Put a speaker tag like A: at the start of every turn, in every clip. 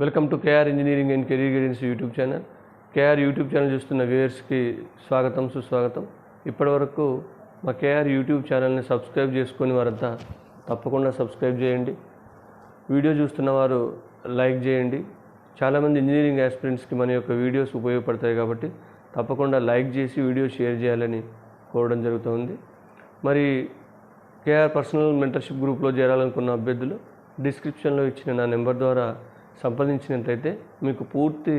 A: Welcome to KR engineering and career guidance YouTube channel. KR YouTube channel చూస్తున్న వ్యూయర్స్కి స్వాగతం సుస్వాగతం. ఇప్పటివరకు మా కేఆర్ యూట్యూబ్ ఛానల్ని సబ్స్క్రైబ్ చేసుకొని వారంతా తప్పకుండా సబ్స్క్రైబ్ చేయండి. వీడియో చూస్తున్న వారు లైక్ చేయండి. చాలామంది ఇంజనీరింగ్ ఆస్పిరెంట్స్కి మన యొక్క వీడియోస్ ఉపయోగపడతాయి కాబట్టి తప్పకుండా లైక్ చేసి వీడియో షేర్ చేయాలని కోరడం జరుగుతుంది. మరి కేఆర్ పర్సనల్ మెంటర్షిప్ గ్రూప్లో చేరాలనుకున్న అభ్యర్థులు డిస్క్రిప్షన్లో ఇచ్చిన నా నెంబర్ ద్వారా సంప్రదించినట్లయితే మీకు పూర్తి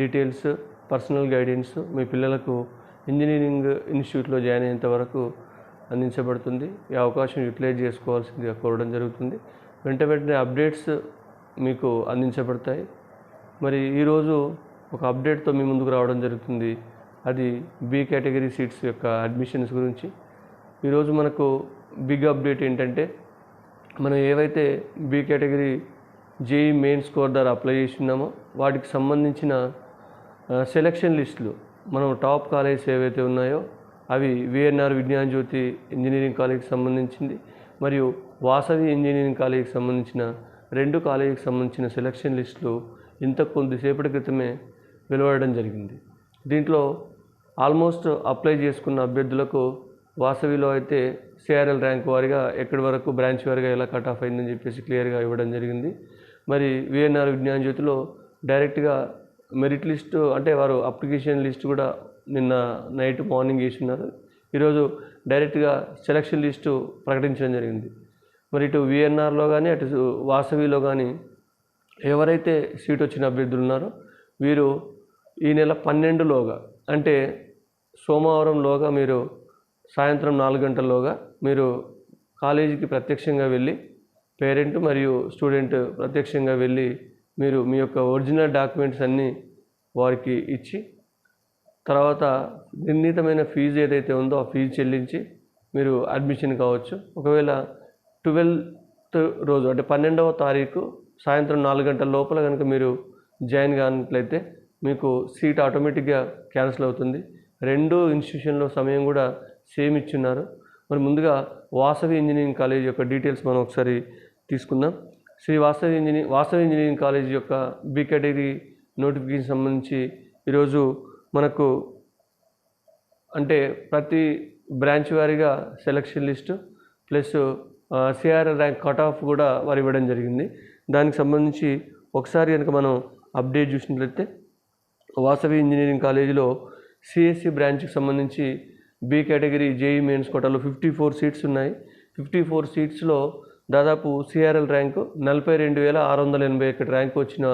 A: డీటెయిల్స్ పర్సనల్ గైడెన్స్ మీ పిల్లలకు ఇంజనీరింగ్ ఇన్స్టిట్యూట్లో జాయిన్ అయ్యేంత వరకు అందించబడుతుంది. ఈ అవకాశం యూటిలైజ్ చేసుకోవాల్సిందిగా కోరడం జరుగుతుంది. వెంట వెంటనే అప్డేట్స్ మీకు అందించబడతాయి. మరి ఈరోజు ఒక అప్డేట్తో మీ ముందుకు రావడం జరుగుతుంది. అది బి కేటగిరీ సీట్స్ యొక్క అడ్మిషన్స్ గురించి. ఈరోజు మనకు బిగ్ అప్డేట్ ఏంటంటే మనం ఏవైతే B category JE main score ద్వారా అప్లై చేస్తున్నామో వాటికి సంబంధించిన సెలక్షన్ లిస్టులు మనం టాప్ కాలేజెస్ ఏవైతే ఉన్నాయో అవి విఎన్ఆర్ విజ్ఞాన జ్యోతి ఇంజనీరింగ్ కాలేజీకి సంబంధించింది. మరియు వాసవి ఇంజనీరింగ్ కాలేజీకి సంబంధించిన రెండు కాలేజీకి సంబంధించిన సెలక్షన్ లిస్టులు ఇంత కొద్దిసేపటి క్రితమే వెలువడడం జరిగింది. దీంట్లో ఆల్మోస్ట్ అప్లై చేసుకున్న అభ్యర్థులకు వాసవిలో అయితే సిఆర్ఎల్ ర్యాంక్ వారిగా ఎక్కడి వరకు బ్రాంచ్ వారిగా ఎలా కట్ ఆఫ్ అయిందని చెప్పేసి క్లియర్గా ఇవ్వడం జరిగింది. మరి విఎన్ఆర్ విజ్ఞాన జ్యోతిలో డైరెక్ట్గా మెరిట్ లిస్టు అంటే వారు అప్లికేషన్ లిస్ట్ కూడా నిన్న నైట్ మార్నింగ్ వేసినారు ఈరోజు డైరెక్ట్గా సెలక్షన్ లిస్టు ప్రకటించడం జరిగింది. మరి ఇటు విఎన్ఆర్లో కానీ అటు వాసవిలో కానీ ఎవరైతే సీట్ వచ్చిన అభ్యర్థులు ఉన్నారో వీరు ఈ నెల పన్నెండులోగా అంటే సోమవారంలోగా మీరు సాయంత్రం నాలుగు గంటల్లోగా మీరు కాలేజీకి ప్రత్యక్షంగా వెళ్ళి పేరెంట్ మరియు స్టూడెంట్ ప్రత్యక్షంగా వెళ్ళి మీరు మీ యొక్క ఒరిజినల్ డాక్యుమెంట్స్ అన్నీ వారికి ఇచ్చి తర్వాత నిర్ణీతమైన ఫీజు ఏదైతే ఉందో ఆ ఫీజు చెల్లించి మీరు అడ్మిషన్ కావచ్చు. ఒకవేళ ట్వెల్త్ రోజు అంటే పన్నెండవ తారీఖు సాయంత్రం నాలుగు గంటల లోపల కనుక మీరు జాయిన్ కానట్లయితే మీకు సీట్ ఆటోమేటిక్గా క్యాన్సిల్ అవుతుంది. రెండు ఇన్స్టిట్యూషన్లో సమయం కూడా సేమ్ ఇచ్చున్నారు. మరి ముందుగా వాసవి ఇంజనీరింగ్ కాలేజ్ యొక్క డీటెయిల్స్ మనం ఒకసారి తీసుకుందాం. Sri Vasavi engineering Vasavi engineering college యొక్క బి కేటగిరీ నోటిఫికేషన్ సంబంధించి ఈరోజు మనకు అంటే ప్రతి బ్రాంచ్ వారీగా selection list plus CR rank cut off కూడా వారు ఇవ్వడం జరిగింది. దానికి సంబంధించి ఒకసారి కనుక మనం అప్డేట్ చూసినట్లయితే వాసవి ఇంజనీరింగ్ కాలేజీలో సిఎస్సి బ్రాంచ్కి సంబంధించి బి కేటగిరీ జేఈ మెయిన్స్ కోటాలో ఫిఫ్టీ ఫోర్ సీట్స్ ఉన్నాయి. ఫిఫ్టీ ఫోర్ సీట్స్లో దాదాపు సిఆర్ఎల్ ర్యాంకు నలభై రెండు వేల ఆరు వందల ఎనభై ఒకటి ర్యాంకు వచ్చిన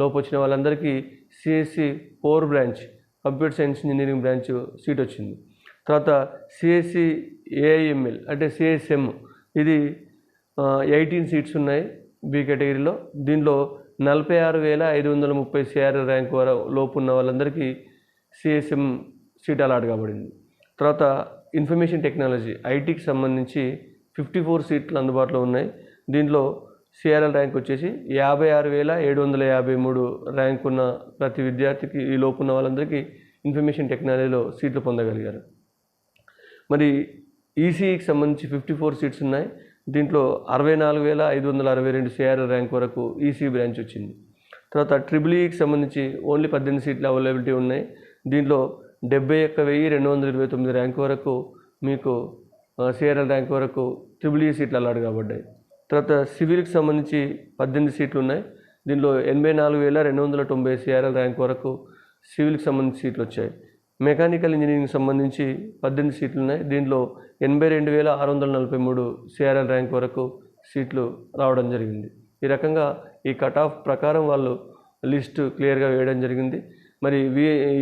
A: లోపు వచ్చిన వాళ్ళందరికీ CSC core branch computer science engineering branch seat వచ్చింది. తర్వాత సిఎస్సి ఏఐఎంఎల్ అంటే సిఎస్ఎం ఇది ఎయిటీన్ సీట్స్ ఉన్నాయి బి కేటగిరీలో. దీనిలో నలభై ఆరు వేల ఐదు వందల ముప్పై సిఆర్ఎల్ ర్యాంక్ వర లోపు ఉన్న వాళ్ళందరికీ సిఎస్ఎం సీట్ అలాట్ కాబడింది. తర్వాత ఇన్ఫర్మేషన్ టెక్నాలజీ ఐటీకి సంబంధించి ఫిఫ్టీ ఫోర్ సీట్లు అందుబాటులో ఉన్నాయి. దీంట్లో సిఆర్ఎల్ ర్యాంక్ వచ్చేసి యాభై ఆరు వేల ఏడు వందల యాభై మూడు ర్యాంక్ ఉన్న ప్రతి విద్యార్థికి ఈ లోపు ఉన్న వాళ్ళందరికీ ఇన్ఫర్మేషన్ టెక్నాలజీలో సీట్లు పొందగలిగారు. మరి ఈసీఈకి సంబంధించి ఫిఫ్టీ ఫోర్ సీట్స్ ఉన్నాయి. దీంట్లో అరవై నాలుగు వేల ఐదు వందల అరవై రెండు సిఆర్ ర్యాంక్ వరకు ఈసీ బ్రాంచ్ వచ్చింది. తర్వాత ట్రిపుల్ ఈకి సంబంధించి ఓన్లీ పద్దెనిమిది సీట్లు అవైలబిలిటీ ఉన్నాయి. దీంట్లో డెబ్బై ఒక్క వెయ్యి రెండు వందల ఇరవై తొమ్మిది ర్యాంక్ వరకు మీకు సిఆర్ఎల్ ర్యాంక్ వరకు ట్రిపుల్ ఈ e సీట్లు అలాట్ కాబడ్డాయి. తర్వాత సివిల్కి సంబంధించి పద్దెనిమిది సీట్లు ఉన్నాయి. దీనిలో ఎనభై నాలుగు వేల రెండు వందల తొంభై సిఆర్ఎల్ ర్యాంక్ వరకు సివిల్కి సంబంధించి సీట్లు వచ్చాయి. మెకానికల్ ఇంజనీరింగ్ సంబంధించి పద్దెనిమిది సీట్లు ఉన్నాయి. దీనిలో ఎనభై రెండు వేల ఆరు వందల నలభై మూడు సిఆర్ఎల్ ర్యాంక్ వరకు సీట్లు రావడం జరిగింది. ఈ రకంగా ఈ కట్ ఆఫ్ ప్రకారం వాళ్ళు లిస్టు క్లియర్గా వేయడం జరిగింది. మరి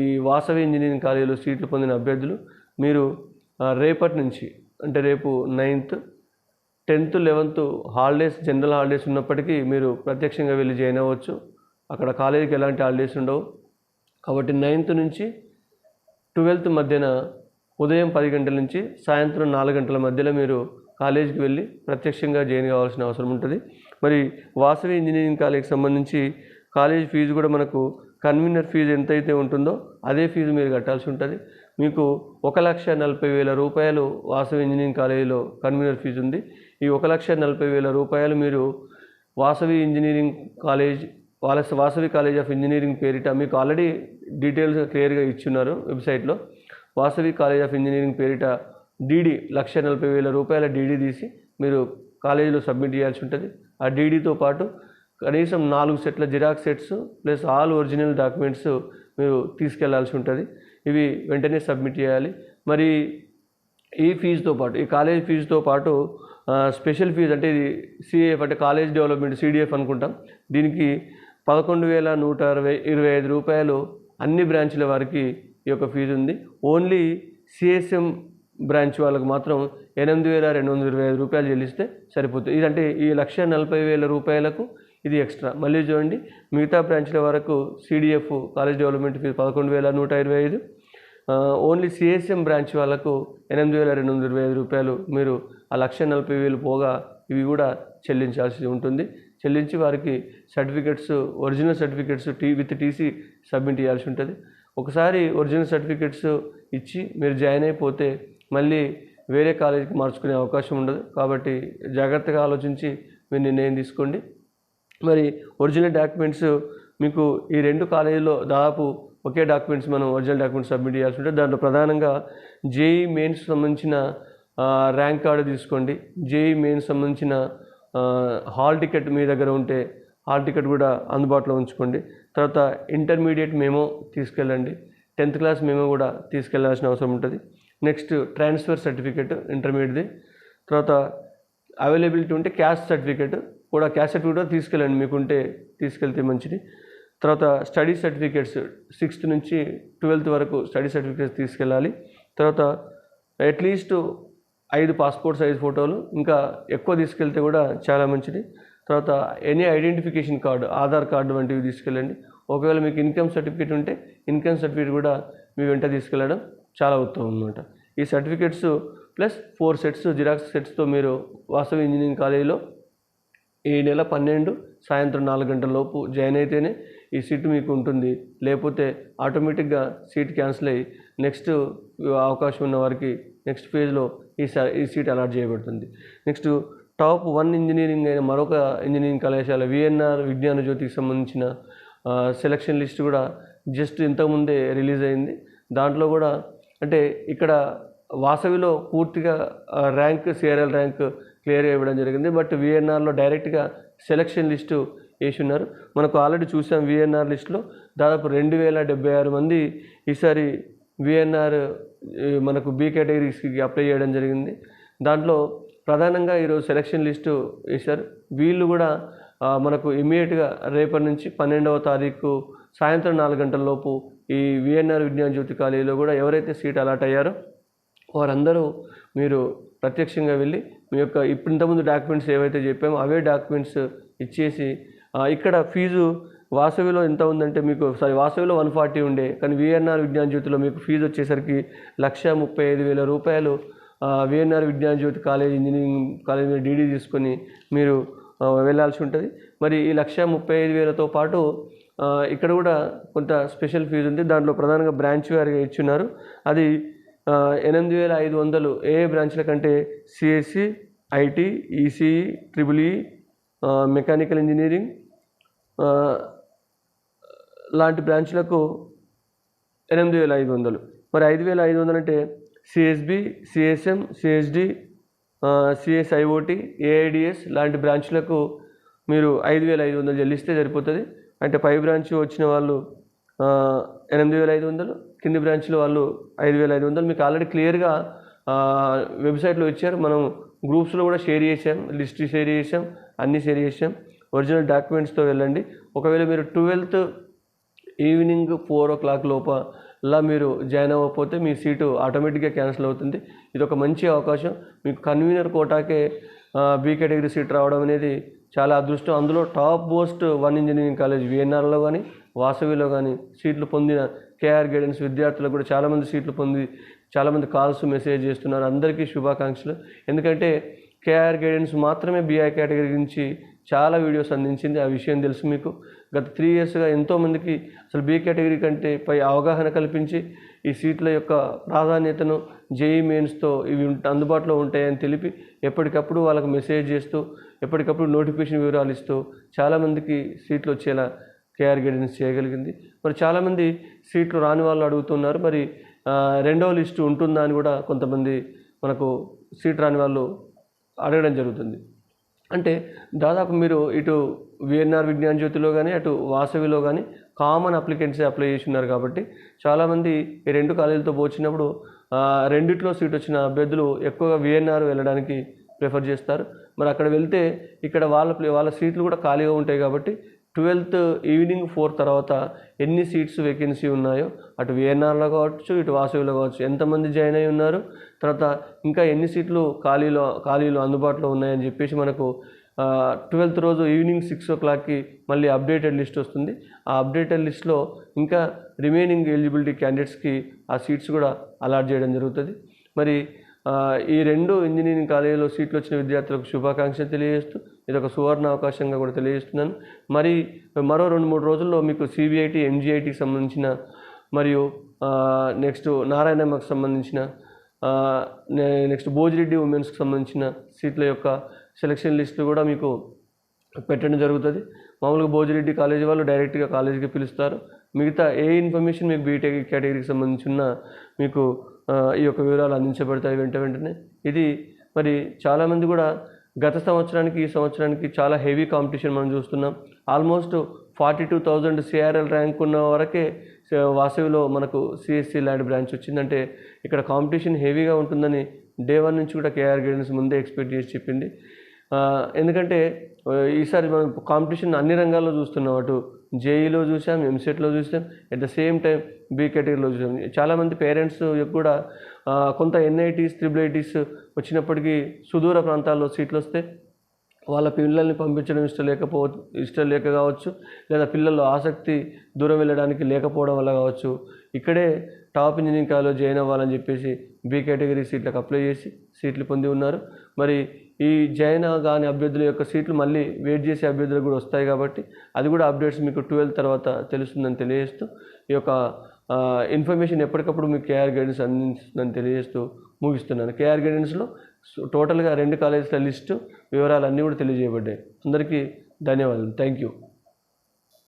A: ఈ వాసవి ఇంజనీరింగ్ కాలేజీలో సీట్లు పొందిన అభ్యర్థులు మీరు రేపటి నుంచి అంటే రేపు ninth tenth eleventh holidays general holidays ఉన్నప్పటికీ మీరు ప్రత్యక్షంగా వెళ్ళి జాయిన్ అవ్వచ్చు. అక్కడ కాలేజీకి ఎలాంటి హాలిడేస్ ఉండవు. కాబట్టి నైన్త్ నుంచి ట్వెల్త్ మధ్యన ఉదయం పది గంటల నుంచి సాయంత్రం నాలుగు గంటల మధ్యలో మీరు కాలేజీకి వెళ్ళి ప్రత్యక్షంగా జాయిన్ కావాల్సిన అవసరం ఉంటుంది. మరి వాసవి ఇంజనీరింగ్ కాలేజీకి సంబంధించి కాలేజ్ ఫీజు కూడా మనకు కన్వీనర్ ఫీజు ఎంతైతే ఉంటుందో అదే ఫీజు మీరు కట్టాల్సి ఉంటుంది. మీకు ఒక లక్ష నలభై వేల రూపాయలు వాసవి ఇంజనీరింగ్ కాలేజీలో కన్వీనర్ ఫీజు ఉంది. ఈ ఒక లక్ష నలభై వేల రూపాయలు మీరు వాసవి ఇంజనీరింగ్ కాలేజ్ వాళ్ళ వాసవి కాలేజ్ ఆఫ్ ఇంజనీరింగ్ పేరిట మీకు ఆల్రెడీ డీటెయిల్స్ క్లియర్గా ఇచ్చున్నారు వెబ్సైట్లో. వాసవి కాలేజ్ ఆఫ్ ఇంజనీరింగ్ పేరిట డీడీ లక్ష నలభై వేల రూపాయల డీడీ తీసి మీరు కాలేజీలో సబ్మిట్ చేయాల్సి ఉంటుంది. ఆ డీడీతో పాటు కనీసం నాలుగు సెట్ల xerox sets plus all original documents మీరు తీసుకెళ్ళాల్సి ఉంటుంది. ఇవి వెంటనే సబ్మిట్ చేయాలి. మరి ఈ ఫీజుతో పాటు ఈ కాలేజ్ ఫీజుతో పాటు స్పెషల్ ఫీజు అంటే ఇది సిఏఎఫ్ అంటే కాలేజ్ డెవలప్మెంట్ సిడిఎఫ్ అనుకుంటాం. దీనికి పదకొండు వేల నూట అరవై ఇరవై ఐదు రూపాయలు అన్ని బ్రాంచ్ల వారికి ఈ యొక్క ఫీజు ఉంది. ఓన్లీ సిఎస్ఎం బ్రాంచ్ వాళ్ళకి మాత్రం ఎనిమిది వేల రెండు వందల ఇరవై ఐదు రూపాయలు చెల్లిస్తే సరిపోతుంది. ఇదంటే ఈ లక్ష నలభై వేల రూపాయలకు ఇది ఎక్స్ట్రా. మళ్ళీ చూడండి మిగతా బ్రాంచ్ల వరకు సిడిఎఫ్ కాలేజ్ డెవలప్మెంట్ ఫీజు పదకొండు వేల నూట ఇరవై ఐదు ఓన్లీ సిఎస్ఎం బ్రాంచ్ వాళ్ళకు ఎనిమిది వేల రెండు వందల ఇరవై ఐదు రూపాయలు మీరు ఆ లక్ష నలభై వేలు పోగా ఇవి కూడా చెల్లించాల్సి ఉంటుంది. చెల్లించి వారికి certificates original certificates T with TC submit చేయాల్సి ఉంటుంది. ఒకసారి ఒరిజినల్ సర్టిఫికెట్స్ ఇచ్చి మీరు జాయిన్ అయిపోతే మళ్ళీ వేరే కాలేజీకి మార్చుకునే అవకాశం ఉండదు. కాబట్టి జాగ్రత్తగా ఆలోచించి మీరు నిర్ణయం తీసుకోండి. మరి ఒరిజినల్ డాక్యుమెంట్స్ మీకు ఈ రెండు కాలేజీలో దాదాపు ఒకే డాక్యుమెంట్స్ మనం ఒరిజినల్ డాక్యుమెంట్స్ సబ్మిట్ చేయాల్సి ఉంటుంది దాంట్లో ప్రధానంగా జేఈ మెయిన్స్ సంబంధించిన ర్యాంక్ కార్డు తీసుకోండి. జేఈ మెయిన్స్ సంబంధించిన హాల్ టికెట్ మీ దగ్గర ఉంటే హాల్ టికెట్ కూడా అందుబాటులో ఉంచుకోండి. తర్వాత ఇంటర్మీడియట్ మేమో తీసుకెళ్ళండి. టెన్త్ క్లాస్ మేమో కూడా తీసుకెళ్ళాల్సిన అవసరం ఉంటుంది. నెక్స్ట్ ట్రాన్స్ఫర్ సర్టిఫికేట్ ఇంటర్మీడియట్ది తర్వాత అవైలబిలిటీ ఉంటే క్యాస్ట్ సర్టిఫికేట్ కూడా క్యాసెట్ కూడా తీసుకెళ్ళండి మీకుంటే తీసుకెళ్తే మంచిది. తర్వాత స్టడీ సర్టిఫికేట్స్ సిక్స్త్ నుంచి ట్వెల్త్ వరకు స్టడీ సర్టిఫికేట్స్ తీసుకెళ్ళాలి. తర్వాత అట్లీస్ట్ ఐదు పాస్పోర్ట్ సైజ్ ఫోటోలు ఇంకా ఎక్కువ తీసుకెళ్తే కూడా చాలా మంచిది. తర్వాత any identification card Aadhaar card వంటివి తీసుకెళ్ళండి. ఒకవేళ మీకు ఇన్కమ్ సర్టిఫికేట్ ఉంటే ఇన్కమ్ సర్టిఫికేట్ కూడా మీ వెంట తీసుకెళ్ళడం చాలా ఉత్తమం అనమాట ఈ certificates plus four sets xerox సెట్స్తో మీరు వాసవి ఇంజనీరింగ్ కాలేజీలో ఈ నెల పన్నెండు సాయంత్రం నాలుగు గంటల లోపు జాయిన్ అయితేనే ఈ సీట్ మీకు ఉంటుంది. లేకపోతే ఆటోమేటిక్గా సీట్ క్యాన్సిల్ అయ్యి నెక్స్ట్ అవకాశం ఉన్న వారికి నెక్స్ట్ ఫేజ్లో ఈ సా ఈ సీట్ అలాట్ చేయబడుతుంది. నెక్స్ట్ టాప్ వన్ ఇంజనీరింగ్ అయిన మరొక ఇంజనీరింగ్ కళాశాల విఎన్ఆర్ విజ్ఞాన జ్యోతికి సంబంధించిన సెలక్షన్ లిస్ట్ కూడా జస్ట్ ఇంతకుముందే రిలీజ్ అయింది. దాంట్లో కూడా అంటే ఇక్కడ వాసవిలో పూర్తిగా ర్యాంక్ సిఆర్ఎల్ ర్యాంక్ క్లియర్ ఇవ్వడం జరిగింది. బట్ విఎన్ఆర్లో డైరెక్ట్గా సెలక్షన్ లిస్టు వేసి ఉన్నారు మనకు ఆల్రెడీ చూసాం విఎన్ఆర్ లిస్టులో దాదాపు రెండు వేల డెబ్బై ఆరు మంది ఈసారి విఎన్ఆర్ మనకు బి కేటగిరీస్కి అప్లై చేయడం జరిగింది. దాంట్లో ప్రధానంగా ఈరోజు సెలక్షన్ లిస్టు వేశారు. వీళ్ళు కూడా మనకు ఇమీడియట్గా రేపటి నుంచి పన్నెండవ తారీఖు సాయంత్రం నాలుగు గంటల లోపు ఈ విఎన్ఆర్ విజ్ఞాన జ్యోతి కాలేజీలో కూడా ఎవరైతే సీట్ అలాట్ అయ్యారో వారందరూ మీరు ప్రత్యక్షంగా వెళ్ళి మీ యొక్క ఇప్పుడు ఇంతకుముందు డాక్యుమెంట్స్ ఏవైతే చెప్పామో అవే డాక్యుమెంట్స్ ఇచ్చేసి ఇక్కడ ఫీజు వాసవిలో ఎంత ఉందంటే మీకు సారీ వాసవిలో వన్ ఫార్టీ ఉండే కానీ విఎన్ఆర్ విజ్ఞాన జ్యోతిలో మీకు ఫీజు వచ్చేసరికి లక్ష ముప్పై ఐదు వేల రూపాయలు. VNR Vignana Jyothi college engineering college మీద డీడీ తీసుకొని మీరు వెళ్ళాల్సి ఉంటుంది. మరి ఈ లక్ష ముప్పై ఐదు వేలతో పాటు ఇక్కడ కూడా కొంత స్పెషల్ ఫీజు ఉంది. దాంట్లో ప్రధానంగా బ్రాంచ్ వారిగా ఇచ్చున్నారు అది ఎనిమిది వేల ఐదు వందలు ఏ బ్రాంచ్ల కంటే CSE IT ECE triple E mechanical engineering లాంటి బ్రాంచ్లకు ఎనిమిది వేల ఐదు వందలు. మరి ఐదు వేల ఐదు వందలు అంటే CSB CSM CSD CSIOT AIDS లాంటి బ్రాంచ్లకు మీరు ఐదు వేల ఐదు వందలు చెల్లిస్తే సరిపోతుంది. అంటే పై బ్రాంచ్ వచ్చిన వాళ్ళు ఎనిమిది వేల ఐదు వందలు. కింది బ్రాంచ్లో వాళ్ళు ఐదు వేల ఐదు వందలు. మీకు ఆల్రెడీ క్లియర్గా వెబ్సైట్లో ఇచ్చారు. మనం గ్రూప్స్లో కూడా షేర్ చేసాం లిస్ట్ షేర్ చేసాం అన్నీ షేర్ చేసాం ఒరిజినల్ డాక్యుమెంట్స్తో వెళ్ళండి. ఒకవేళ మీరు twelfth evening four o'clock లోపల మీరు జాయిన్ అవ్వకపోతే మీ సీటు ఆటోమేటిక్గా క్యాన్సిల్ అవుతుంది. ఇది ఒక మంచి అవకాశం. మీకు కన్వీనర్ కోటాకే బీ కేటగిరీ సీట్ రావడం అనేది చాలా అదృష్టం. అందులో top most one engineering college విఎన్ఆర్లో కానీ వాసవిలో కానీ సీట్లు పొందిన కేఆర్ గైడెన్స్ విద్యార్థులకు కూడా చాలామంది సీట్లు పొంది చాలామంది కాల్స్ మెసేజ్ చేస్తున్నారు. అందరికీ శుభాకాంక్షలు. ఎందుకంటే కేఆర్ గైడెన్స్ మాత్రమే బీఐ కేటగిరీ గురించి చాలా వీడియోస్ అందించింది. ఆ విషయం తెలుసు మీకు. గత త్రీ ఇయర్స్గా ఎంతోమందికి అసలు బీ కేటగిరీ కంటే పై అవగాహన కల్పించి ఈ సీట్ల యొక్క ప్రాధాన్యతను జేఈ మెయిన్స్తో ఇవి అందుబాటులో ఉంటాయని తెలిపి ఎప్పటికప్పుడు వాళ్ళకు మెసేజ్ చేస్తూ ఎప్పటికప్పుడు నోటిఫికేషన్ వివరాలు ఇస్తూ చాలామందికి సీట్లు వచ్చేలా కేఆర్ గైడెన్స్ చేయగలిగింది. మరి చాలామంది సీట్లు రాని వాళ్ళు అడుగుతున్నారు. మరి రెండవ లిస్టు ఉంటుందా అని కూడా కొంతమంది మనకు సీట్ రాని వాళ్ళు అడగడం జరుగుతుంది. అంటే దాదాపు మీరు ఇటు విఎన్ఆర్ విజ్ఞాన జ్యోతిలో కానీ అటు వాసవిలో కానీ కామన్ అప్లికెంట్సే అప్లై చేసి ఉన్నారు కాబట్టి చాలామంది ఈ రెండు కాలేజీలతో పోల్చినప్పుడు రెండిట్లో సీట్ వచ్చిన అభ్యర్థులు ఎక్కువగా విఎన్ఆర్ వెళ్ళడానికి ప్రిఫర్ చేస్తారు. మరి అక్కడ వెళ్తే ఇక్కడ వాళ్ళ వాళ్ళ సీట్లు కూడా ఖాళీగా ఉంటాయి కాబట్టి ట్వెల్త్ ఈవినింగ్ ఫోర్ తర్వాత ఎన్ని సీట్స్ వేకెన్సీ ఉన్నాయో అటు విఎన్ఆర్లో కావచ్చు ఇటు వాసవిలో కావచ్చు ఎంతమంది జాయిన్ అయి ఉన్నారు తర్వాత ఇంకా ఎన్ని సీట్లు ఖాళీలో ఖాళీలు అందుబాటులో ఉన్నాయని చెప్పేసి మనకు ట్వెల్త్ రోజు ఈవినింగ్ సిక్స్ ఓ క్లాక్కి మళ్ళీ అప్డేటెడ్ లిస్ట్ వస్తుంది. ఆ అప్డేటెడ్ లిస్ట్లో ఇంకా రిమైనింగ్ ఎలిజిబిలిటీ క్యాండిడేట్స్కి ఆ సీట్స్ కూడా అలాట్ చేయడం జరుగుతుంది. మరి ఈ రెండు ఇంజనీరింగ్ కాలేజీలో సీట్లు వచ్చిన విద్యార్థులకు శుభాకాంక్షలు తెలియజేస్తూ ఇది ఒక సువర్ణ అవకాశంగా కూడా తెలియజేస్తున్నాను. మరి మరో రెండు మూడు రోజుల్లో మీకు సిబిఐటి ఎంజీఐటికి సంబంధించిన మరియు నెక్స్ట్ నారాయణమ్మకు సంబంధించిన నె- నెక్స్ట్ భోజిరెడ్డి ఉమెన్స్కి సంబంధించిన సీట్ల యొక్క సెలక్షన్ లిస్టు కూడా మీకు పెట్టడం జరుగుతుంది. మామూలుగా భోజిరెడ్డి కాలేజీ వాళ్ళు డైరెక్ట్గా కాలేజీకి పిలుస్తారు. మిగతా ఏ ఇన్ఫర్మేషన్ మీకు బీటెక్ కేటగిరీకి సంబంధించిన మీకు ఈ యొక్క వివరాలు అందించబడతాయి వెంట వెంటనే. ఇది మరి చాలామంది కూడా గత సంవత్సరానికి ఈ సంవత్సరానికి చాలా హెవీ కాంపిటీషన్ మనం చూస్తున్నాం. Almost forty two thousand CRL rank ఉన్న వరకే వాసవిలో మనకు సిఎస్సి ల్యాండ్ బ్రాంచ్ వచ్చిందంటే ఇక్కడ కాంపిటీషన్ హెవీగా ఉంటుందని డే వన్ నుంచి కూడా కేఆర్ గైడెన్స్ ముందే ఎక్స్పెక్ట్ చేసి చెప్పింది. ఎందుకంటే ఈసారి మనం కాంపిటీషన్ అన్ని రంగాల్లో చూస్తున్నాం. అటు జేఈలో చూసాం ఎంసెట్లో చూసాం at the same time B కేటగిరీలో చూసాం. చాలామంది పేరెంట్స్ కూడా కొంత ఎన్ఐటీస్ త్రిబుల్ ఐటీస్ వచ్చినప్పటికీ సుదూర ప్రాంతాల్లో సీట్లు వస్తే వాళ్ళ పిల్లల్ని పంపించడం ఇష్టం లేకపో ఇష్టం లేక కావచ్చు లేదా పిల్లల్లో ఆసక్తి దూరం వెళ్ళడానికి లేకపోవడం వల్ల కావచ్చు ఇక్కడే టాప్ ఇంజనీరింగ్ కాలేజ్ జాయిన్ అవ్వాలని చెప్పేసి బీ కేటగిరీ సీట్లకు అప్లై చేసి సీట్లు పొంది ఉన్నారు. మరి ఈ జాయిన్ కానీ అభ్యర్థుల యొక్క సీట్లు మళ్ళీ వెయిట్ చేసే అభ్యర్థులు కూడా వస్తాయి కాబట్టి అది కూడా అప్డేట్స్ మీకు ట్వెల్వ్ తర్వాత తెలుస్తుందని తెలియజేస్తూ ఈ యొక్క ఇన్ఫర్మేషన్ ఎప్పటికప్పుడు మీకు కేఆర్ గైడెన్స్ అందిస్తుందని తెలియజేస్తూ ముగిస్తున్నాను. కేఆర్ గైడెన్స్లో టోటల్గా రెండు కాలేజీల లిస్టు వివరాలు అన్నీ కూడా తెలియజేయబడ్డాయి. అందరికీ ధన్యవాదాలు. Thank you.